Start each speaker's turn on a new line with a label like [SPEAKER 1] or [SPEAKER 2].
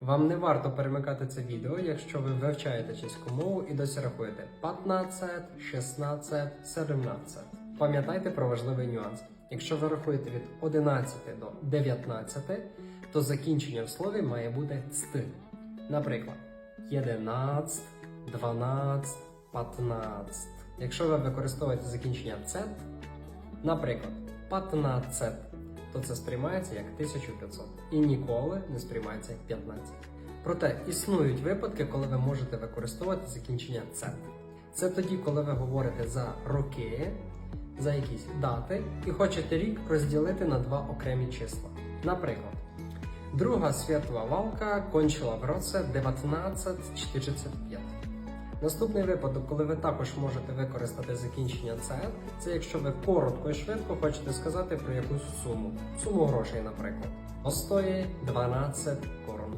[SPEAKER 1] Вам не варто перемикати це відео, якщо ви вивчаєте чеську мову і досі рахуєте 15, 16, 17. Пам'ятайте про важливий нюанс. Якщо ви рахуєте від 11 до 19, то закінчення в слові має бути ст. Наприклад, 11, 12, 15. Якщо ви використовуєте закінчення цет, наприклад, 15, то це сприймається як 1500 і ніколи не сприймається як 15. Проте існують випадки, коли ви можете використовувати закінчення цет. Це тоді, коли ви говорите за роки, за якісь дати і хочете рік розділити на два окремі числа. Наприклад, Друга світова валка кончила в році 1945. Наступний випадок, коли ви також можете використати закінчення це, це якщо ви коротко і швидко хочете сказати про якусь суму. Суму грошей, наприклад. Остої 12 корон.